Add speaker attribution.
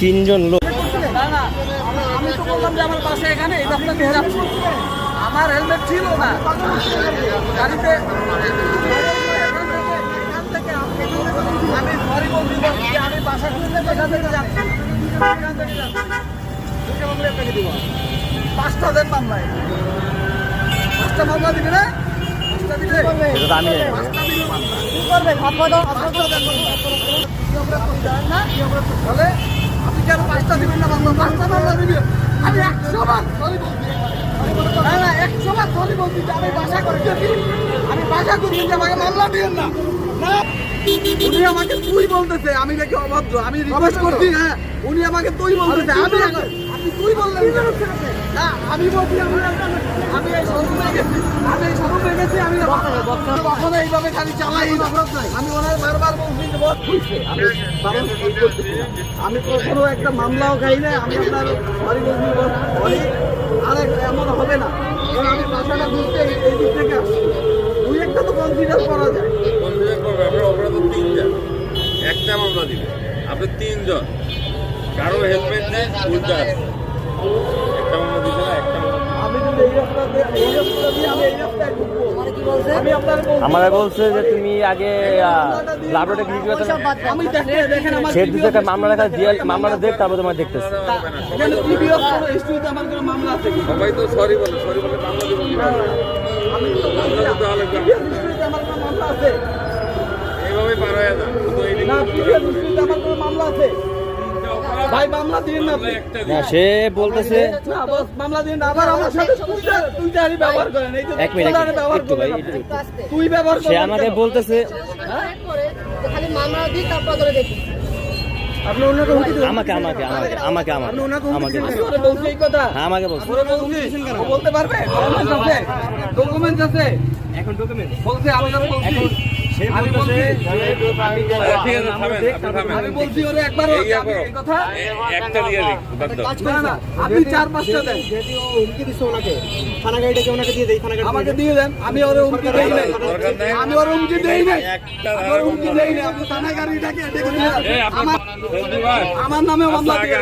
Speaker 1: তিনজন লোক।
Speaker 2: আমি- তো বললাম যে আমার পাশে এখানে এই রাস্তা যাচ্ছি আমার হেলমেট ছিল না। গাড়িতে আমি সরি বলছি বলছি আমি বাসা থেকে যাচ্ছি। এখান থেকে যাচ্ছি। দিব। পাঁচটা দেন মামলায়। পাঁচটা মামলা দিবে না? পাঁচটা দিবে?
Speaker 1: আমি
Speaker 2: আমি বাসা করছি আমাকে না উনি আমাকে তুই বলতেছে আমি নাকি অভদ্র আমি রিকোয়েস্ট করছি হ্যাঁ উনি আমাকে তুই বলতেছে আমি আপনি তুই বললেন আমি বলছি। আমি আমি কখনো একটা মামলাও খাই না আমি আপনার আর এমন হবে না। আমি বাসাটা ঘুরতে এই দিক থেকে দুই একটা তো কনসিডার করা যায়।
Speaker 3: একটা মামলা দিবে। আপনি তিনজন। কারও হেলমেট নেই একটা
Speaker 2: আপনার বলছি
Speaker 1: যে তুমি আগে
Speaker 2: দেখে দেখেন আমার
Speaker 1: সে দিতে মামলা লেখা দিয়ে মামলাটা দেখ তারপর তোমার দেখতেছে।
Speaker 2: আমার কি
Speaker 3: সবাই তো সরি বলে সরি বলে মামলা দিব কীভাবে?
Speaker 2: আমি তো
Speaker 3: মামলা
Speaker 2: ভাই মামলা দিন না। আপনি।
Speaker 1: না সে বলতেছে
Speaker 2: না বস মামলা দিন না। আবার আমার সাথে তুইটা তুইটারই ব্যবহার করেন। এই যে
Speaker 1: এক মিনিট একটু ভাই
Speaker 2: আপনি। তুই ব্যবহার
Speaker 1: সে আমাকে বলতেছে
Speaker 4: খালি মামলা দিই তারপর ধরে দেখি।
Speaker 2: আপনি ওনাকে হুমকি দিবেন?
Speaker 1: আমাকে আমাকে আমাকে আমাকে আমাকে আমাকে
Speaker 2: আমি ওরে বলছি এই কথা।
Speaker 1: হ্যাঁ আমাকে বলছে।
Speaker 2: ওরে বলছি। বলতে পারবে? ডকুমেন্টস আছে। ডকুমেন্টস আছে।
Speaker 1: এখন ডকুমেন্ট
Speaker 2: বলছে আমি বলছি। আমি বলছি
Speaker 3: একটা দিয়ে
Speaker 2: পাঁচটা আমাকে দিয়ে। দেন আমি ওরে হুমকি দেই নাই। আমি ওরে হুমকি দেই নাই। ওরে হুমকি দেই নাই। আপনি থানা গাড়ি ডেকে নিয়ে আসেন।
Speaker 3: এই আপনার
Speaker 2: আমার নামে মামলা দিয়ে